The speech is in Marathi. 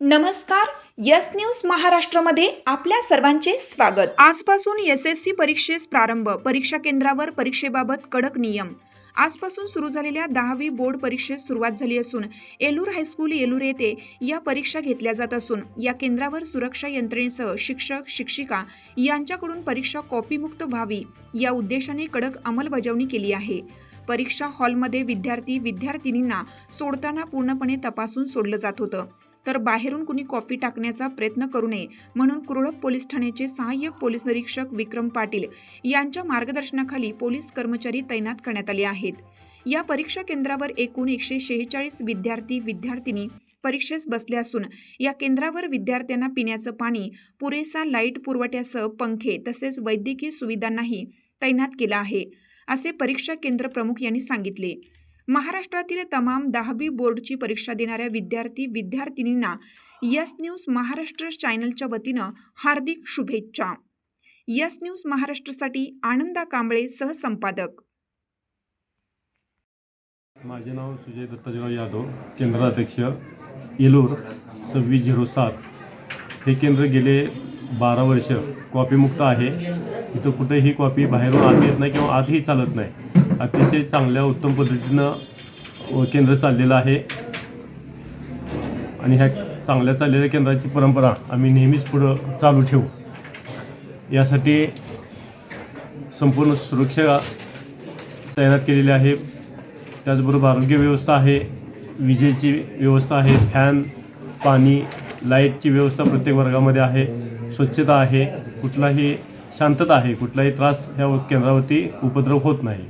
नमस्कार यस न्यूज महाराष्ट्रामध्ये आपल्या सर्वांचे स्वागत. आजपासून एस एस सी परीक्षेस प्रारंभ. परीक्षा केंद्रावर परीक्षेबाबत कडक नियम. आजपासून सुरू झालेल्या दहावी बोर्ड परीक्षेस सुरुवात झाली असून एलूर हायस्कूल एलूर येथे या परीक्षा घेतल्या जात असून या केंद्रावर सुरक्षा यंत्रणेसह शिक्षक शिक्षिका यांच्याकडून परीक्षा कॉपीमुक्त व्हावी या उद्देशाने कडक अंमलबजावणी केली आहे. परीक्षा हॉलमध्ये विद्यार्थी विद्यार्थिनींना सोडताना पूर्णपणे तपासून सोडलं जात होतं. तर बाहेरून कुणी कॉफी टाकण्याचा प्रयत्न करू नये म्हणून कुरळप पोलीस ठाण्याचे सहाय्यक पोलीस निरीक्षक विक्रम पाटील यांच्या मार्गदर्शनाखाली पोलीस कर्मचारी तैनात करण्यात आले आहेत. या परीक्षा केंद्रावर एकूण एकशे शेहेचाळीस विद्यार्थी विद्यार्थिनी परीक्षेस बसले असून या केंद्रावर विद्यार्थ्यांना पिण्याचं पाणी पुरेसा लाइट पुरवठ्यासह पंखे तसेच वैद्यकीय सुविधांनाही तैनात केलं आहे असे परीक्षा केंद्र प्रमुख यांनी सांगितले. महाराष्ट्रातील तमाम दहावी बोर्डची परीक्षा देणाऱ्या विद्यार्थी विद्यार्थिनींना यस न्यूज महाराष्ट्र चॅनलच्या वतीनं हार्दिक शुभेच्छा. यस न्यूज महाराष्ट्रासाठी आनंदा कांबळे सहसंपादक. माझे नाव सुजय दत्ताजीराव यादव केंद्राध्यक्ष येलूर सव्वीस झिरो सात. हे केंद्र गेले बारा वर्ष कॉपीमुक्त आहे. इथं कुठेही कॉपी बाहेरून आत येत नाही किंवा आतही चालत नाही. अतिशय चांगल्या उत्तम पद्धतीनं केंद्र चाललेलं आहे. आणि ह्या चांगल्या चाललेल्या केंद्राची परंपरा आम्ही नेहमीच पुढं चालू ठेवू. यासाठी संपूर्ण सुरक्षा तैनात केलेली आहे. त्याचबरोबर आरोग्य व्यवस्था आहे विजेची व्यवस्था आहे फॅन पाणी लाईटची व्यवस्था प्रत्येक वर्गामध्ये आहे स्वच्छता आहे कुठलाही शांतता आहे कुठलाही त्रास ह्या केंद्रावरती उपद्रव होत नाही.